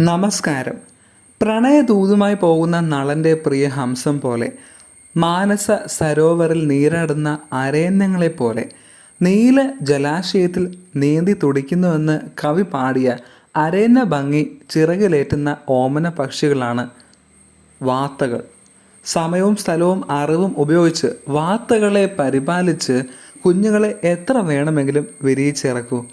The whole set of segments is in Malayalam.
നമസ്കാരം. പ്രണയദൂതുമായി പോകുന്ന നളന്റെ പ്രിയ ഹംസം പോലെ മാനസ സരോവറിൽ നീരാടുന്ന അരയന്നങ്ങളെപ്പോലെ നീല ജലാശയത്തിൽ നീന്തി തുടിക്കുന്നുവെന്ന് കവി പാടിയ അരയന്ന ഭംഗി ചിറകിലേറ്റുന്ന ഓമന പക്ഷികളാണ് വാത്തകൾ. സമയവും സ്ഥലവും അറിവും ഉപയോഗിച്ച് വാത്തകളെ പരിപാലിച്ച് കുഞ്ഞുങ്ങളെ എത്ര വേണമെങ്കിലും വിരിയിച്ചിറക്കൂ.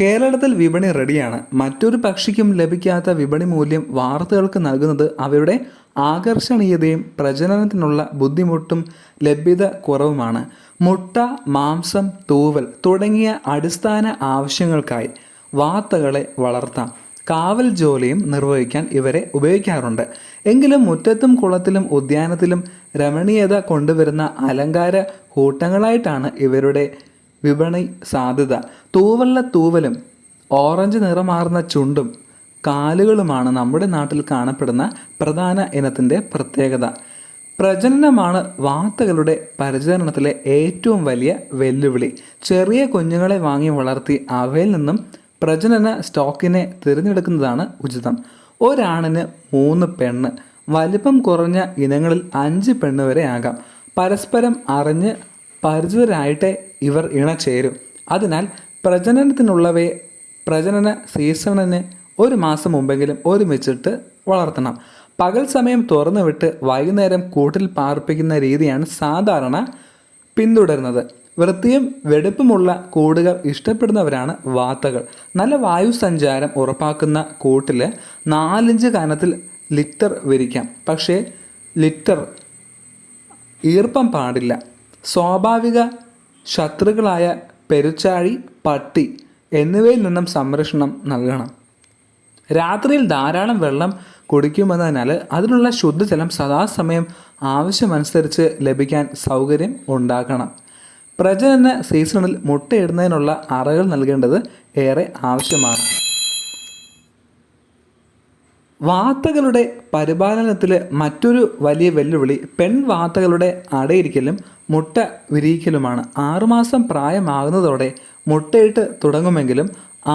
കേരളത്തിൽ വിപണി റെഡിയാണ് മറ്റൊരു പക്ഷിക്കും ലഭിക്കാത്ത വിപണി മൂല്യം വാർത്തകൾക്ക് നൽകുന്നത് അവരുടെ ആകർഷണീയതയും പ്രജനനത്തിനുള്ള ബുദ്ധിമുട്ടും ലഭ്യത കുറവുമാണ്. മുട്ട മാംസം തൂവൽ തുടങ്ങിയ അടിസ്ഥാന ആവശ്യങ്ങൾക്കായി വാർത്തകളെ വളർത്താം. കാവൽ ജോലിയും നിർവഹിക്കാൻ ഇവരെ ഉപയോഗിക്കാറുണ്ട്. എങ്കിലും മുറ്റത്തും കുളത്തിലും ഉദ്യാനത്തിലും രമണീയത കൊണ്ടുവരുന്ന അലങ്കാര കൂട്ടങ്ങളായിട്ടാണ് ഇവരുടെ വിപണി സാധ്യത. തൂവല്ല തൂവലും ഓറഞ്ച് നിറമാർന്ന ചുണ്ടും കാലുകളുമാണ് നമ്മുടെ നാട്ടിൽ കാണപ്പെടുന്ന പ്രധാന ഇനത്തിന്റെ പ്രത്യേകത. പ്രജനനമാണ് വാർത്തകളുടെ പരിചരണത്തിലെ ഏറ്റവും വലിയ വെല്ലുവിളി. ചെറിയ കുഞ്ഞുങ്ങളെ വാങ്ങി വളർത്തി അവയിൽ നിന്നും പ്രജനന സ്റ്റോക്കിനെ തിരഞ്ഞെടുക്കുന്നതാണ് ഉചിതം. ഒരാണിന് മൂന്ന് പെണ്ണ്. വലിപ്പം കുറഞ്ഞ ഇനങ്ങളിൽ അഞ്ച് പെണ്ണ് വരെ ആകാം. പരസ്പരം അറിഞ്ഞ് പരിചിതരായിട്ടേ ഇവർ ഇണ ചേരും അതിനാൽ പ്രജനനത്തിനുള്ളവയെ പ്രജനന സീസണിന് ഒരു മാസം മുമ്പെങ്കിലും ഒരുമിച്ചിട്ട് വളർത്തണം. പകൽ സമയം തുറന്നു വിട്ട് വൈകുന്നേരം കൂട്ടിൽ പാർപ്പിക്കുന്ന രീതിയാണ് സാധാരണ പിന്തുടരുന്നത്. വൃത്തിയും വെടുപ്പുമുള്ള കൂടുകൾ ഇഷ്ടപ്പെടുന്നവരാണ് വാത്തകൾ. നല്ല വായു സഞ്ചാരം ഉറപ്പാക്കുന്ന കൂട്ടിൽ നാലിഞ്ച് കനത്തിൽ ലിറ്റർ വിരിക്കാം. പക്ഷേ ലിറ്റർ ഈർപ്പം പാടില്ല. സ്വാഭാവിക ശത്രുക്കളായ പെരുച്ചാഴി പട്ടി എന്നിവയിൽ നിന്നും സംരക്ഷണം നൽകണം. രാത്രിയിൽ ധാരാളം വെള്ളം കുടിക്കുമെന്നതിനാൽ അതിനുള്ള ശുദ്ധജലം സദാസമയം ആവശ്യമനുസരിച്ച് ലഭിക്കാൻ സൗകര്യം ഉണ്ടാക്കണം. പ്രജനന സീസണിൽ മുട്ടയിടുന്നതിനുള്ള അറകൾ നൽകേണ്ടത് ഏറെ ആവശ്യമാണ്. വാത്തകളുടെ പരിപാലനത്തിലെ മറ്റൊരു വലിയ വെല്ലുവിളി പെൺ വാർത്തകളുടെ അടയിരിക്കലും മുട്ട വിരിയിക്കലുമാണ്. ആറുമാസം പ്രായമാകുന്നതോടെ മുട്ടയിട്ട് തുടങ്ങുമെങ്കിലും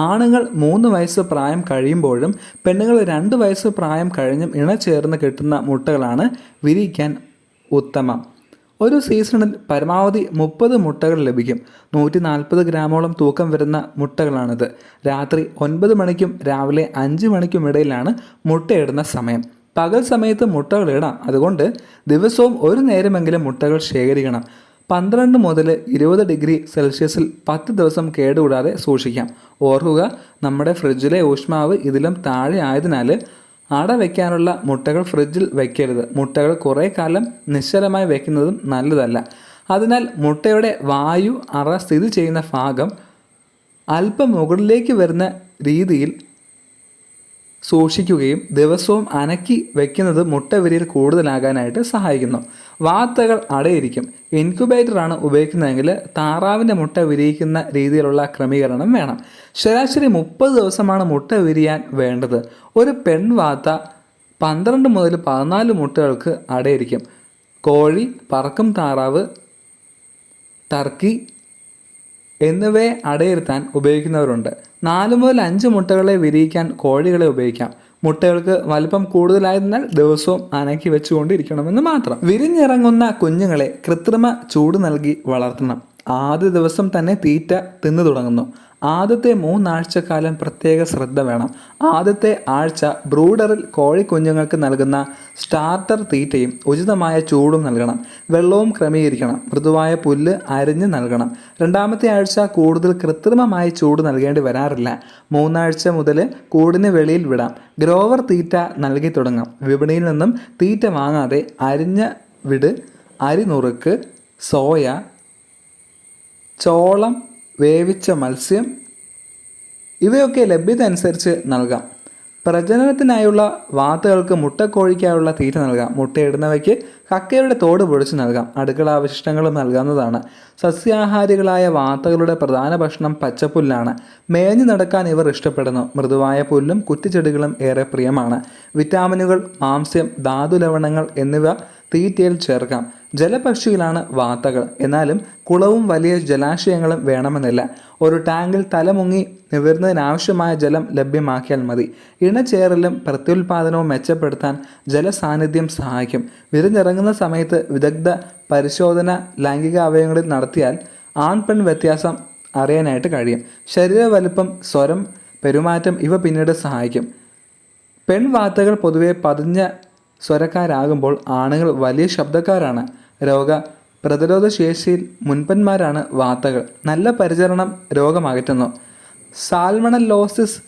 ആണുങ്ങൾ മൂന്ന് വയസ്സ് പ്രായം കഴിയുമ്പോഴും പെണ്ണുങ്ങൾ രണ്ട് വയസ്സ് പ്രായം കഴിഞ്ഞും ഇണ ചേർന്ന് കിട്ടുന്ന മുട്ടകളാണ് വിരിയിക്കാൻ ഉത്തമം. ഒരു സീസണിൽ പരമാവധി മുപ്പത് മുട്ടകൾ ലഭിക്കും. നൂറ്റി നാൽപ്പത് ഗ്രാമോളം തൂക്കം വരുന്ന മുട്ടകളാണിത്. രാത്രി ഒൻപത് മണിക്കും രാവിലെ അഞ്ച് മണിക്കും ഇടയിലാണ് മുട്ടയിടുന്ന സമയം. പകൽ സമയത്ത് മുട്ടകൾ ഇടാം. അതുകൊണ്ട് ദിവസവും ഒരു നേരമെങ്കിലും മുട്ടകൾ ശേഖരിക്കണം. പന്ത്രണ്ട് മുതൽ ഇരുപത് ഡിഗ്രി സെൽഷ്യസിൽ പത്ത് ദിവസം കേടുകൂടാതെ സൂക്ഷിക്കാം. ഓർക്കുക നമ്മുടെ ഫ്രിഡ്ജിലെ ഊഷ്മാവ് ഇതിലും താഴെ ആയതിനാൽ അട വയ്ക്കാനുള്ള മുട്ടകൾ ഫ്രിഡ്ജിൽ വയ്ക്കരുത് മുട്ടകൾ കുറേ കാലം നിശ്ചലമായി വയ്ക്കുന്നതും നല്ലതല്ല. അതിനാൽ മുട്ടയുടെ വായു അറ സ്ഥിതി ചെയ്യുന്ന ഭാഗം അല്പം മുകളിലേക്ക് വരുന്ന രീതിയിൽ സൂക്ഷിക്കുകയും ദിവസവും അനക്കി വയ്ക്കുന്നത് മുട്ട വിരിയിൽ കൂടുതലാകാനായിട്ട് സഹായിക്കുന്നു. വാത്തകൾ അടയിരിക്കും. ഇൻക്യുബേറ്ററാണ് ഉപയോഗിക്കുന്നതെങ്കിൽ താറാവിന്റെ മുട്ട വിരിയിക്കുന്ന രീതിയിലുള്ള ക്രമീകരണം വേണം. ശരാശരി മുപ്പത് ദിവസമാണ് മുട്ട വിരിയാൻ വേണ്ടത്. ഒരു പെൺവാത്ത പന്ത്രണ്ട് മുതൽ പതിനാല് മുട്ടകൾക്ക് അടയിരിക്കും. കോഴി പറക്കും താറാവ് ടർക്കി എന്നിവയെ അടയിരുത്താൻ ഉപയോഗിക്കുന്നവരുണ്ട്. നാല് മുതൽ അഞ്ച് മുട്ടകളെ വിരിയിക്കാൻ കോഴികളെ ഉപയോഗിക്കാം. മുട്ടകൾക്ക് വലിപ്പം കൂടുതലായതിനാൽ ദിവസവും അനക്കി വെച്ചുകൊണ്ടിരിക്കണമെന്ന് മാത്രം. വിരിഞ്ഞിറങ്ങുന്ന കുഞ്ഞുങ്ങളെ കൃത്രിമ ചൂട് നൽകി വളർത്തണം. ആദ്യ ദിവസം തന്നെ തീറ്റ തിന്നു തുടങ്ങുന്നു. ആദ്യത്തെ മൂന്നാഴ്ചക്കാലം പ്രത്യേക ശ്രദ്ധ വേണം. ആദ്യത്തെ ആഴ്ച ബ്രൂഡറിൽ കോഴിക്കുഞ്ഞുങ്ങൾക്ക് നൽകുന്ന സ്റ്റാർട്ടർ തീറ്റയും ഉചിതമായ ചൂടും നൽകണം. വെള്ളവും ക്രമീകരിക്കണം. മൃദുവായ പുല്ല് അരിഞ്ഞ് നൽകണം. രണ്ടാമത്തെ ആഴ്ച കൂടുതൽ കൃത്രിമമായി ചൂട് നൽകേണ്ടി വരാറില്ല. മൂന്നാഴ്ച മുതൽ കൂടിന് വെളിയിൽ വിടാം. ഗ്രോവർ തീറ്റ നൽകി തുടങ്ങാം. വിപണിയിൽ നിന്നും തീറ്റ വാങ്ങാതെ അരിഞ്ഞ വിട് അരി നുറുക്ക് സോയ ചോളം വേവിച്ച മത്സ്യം ഇവയൊക്കെ ലഭ്യത അനുസരിച്ച് നൽകാം. പ്രജനനത്തിനായുള്ള വാത്തുകൾക്ക് മുട്ടക്കോഴിക്കായുള്ള തീറ്റ നൽകാം. മുട്ടയിടുന്നവയ്ക്ക് കക്കയുടെ തോട് പൊടിച്ച് നൽകാം. അടുക്കള അവശിഷ്ടങ്ങളും നൽകാവുന്നതാണ്. സസ്യാഹാരികളായ വാത്തകളുടെ പ്രധാന ഭക്ഷണം പച്ചപ്പുല്ലാണ്. മേഞ്ഞു നടക്കാൻ ഇവർ ഇഷ്ടപ്പെടുന്നു. മൃദുവായ പുല്ലും കുറ്റിച്ചെടികളും ഏറെ പ്രിയമാണ്. വിറ്റാമിനുകൾ മാംസ്യം ധാതു ലവണങ്ങൾ എന്നിവ തീറ്റയിൽ ചേർക്കാം. ജലപക്ഷികളാണ് വാത്തകൾ. എന്നാലും കുളവും വലിയ ജലാശയങ്ങളും വേണമെന്നില്ല. ഒരു ടാങ്കിൽ തലമുങ്ങി നിവരുന്നതിനാവശ്യമായ ജലം ലഭ്യമാക്കിയാൽ മതി. ഇണചേറലും പ്രത്യുൽപാദനവും മെച്ചപ്പെടുത്താൻ ജലസാന്നിധ്യം സഹായിക്കും. വിരിഞ്ഞിറങ്ങുന്ന സമയത്ത് വിദഗ്ധ പരിശോധന ലൈംഗിക അവയവങ്ങളിൽ നടത്തിയാൽ ആൺ പെൺ വ്യത്യാസം അറിയാനായിട്ട് കഴിയും. ശരീര വലുപ്പം സ്വരം പെരുമാറ്റം ഇവ പിന്നീട് സഹായിക്കും. പെൺവാത്തകൾ പൊതുവെ പതിഞ്ഞ സ്വരക്കാരാകുമ്പോൾ ആണുങ്ങൾ വലിയ ശബ്ദക്കാരാണ്. രോഗ പ്രതിരോധ ശേഷിയിൽ മുൻപന്മാരാണ് വാത്തകൾ നല്ല പരിചരണം രോഗമകറ്റുന്നു. സാൽമണലോസിസ്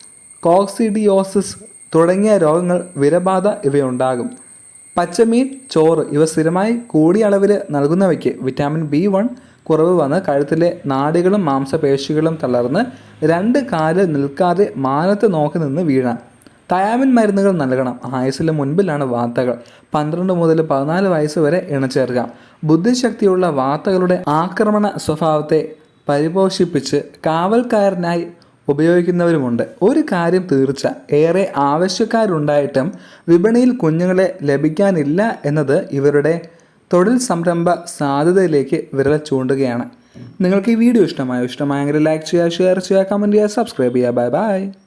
കോക്സിഡിയോസിസ് തുടങ്ങിയ രോഗങ്ങൾ വിരബാധ ഇവയുണ്ടാകും. പച്ചമീൻ ചോറ് ഇവ സ്ഥിരമായി കൂടിയ അളവിൽ നൽകുന്നവയ്ക്ക് വിറ്റാമിൻ ബി വൺ കുറവ് വന്ന് കഴുത്തിലെ നാടികളും മാംസപേശികളും തളർന്ന് രണ്ട് കാൽ നിൽക്കാതെ മാനത്ത് നോക്കി നിന്ന് വീഴാം. തയാമിൻ മരുന്നുകൾ നൽകണം. ആയുസിന് മുൻപിലാണ് വാർത്തകൾ. പന്ത്രണ്ട് മുതൽ പതിനാല് വയസ്സ് വരെ ഇണചേർക്കാം. ബുദ്ധിശക്തിയുള്ള വാർത്തകളുടെ ആക്രമണ സ്വഭാവത്തെ പരിപോഷിപ്പിച്ച് കാവൽക്കാരനായി ഉപയോഗിക്കുന്നവരുമുണ്ട്. ഒരു കാര്യം തീർച്ച. ഏറെ ആവശ്യക്കാരുണ്ടായിട്ടും വിപണിയിൽ കുഞ്ഞുങ്ങളെ ലഭിക്കാനില്ല എന്നത് ഇവരുടെ തൊഴിൽ സംരംഭ സാധ്യതയിലേക്ക് വിരൽ ചൂണ്ടുകയാണ്. നിങ്ങൾക്ക് ഈ വീഡിയോ ഇഷ്ടമായോ? ഇഷ്ടമായെങ്കിൽ ലൈക്ക് ചെയ്യുക ഷെയർ ചെയ്യുക കമന്റ് ചെയ്യുക സബ്സ്ക്രൈബ് ചെയ്യുക. Bye bye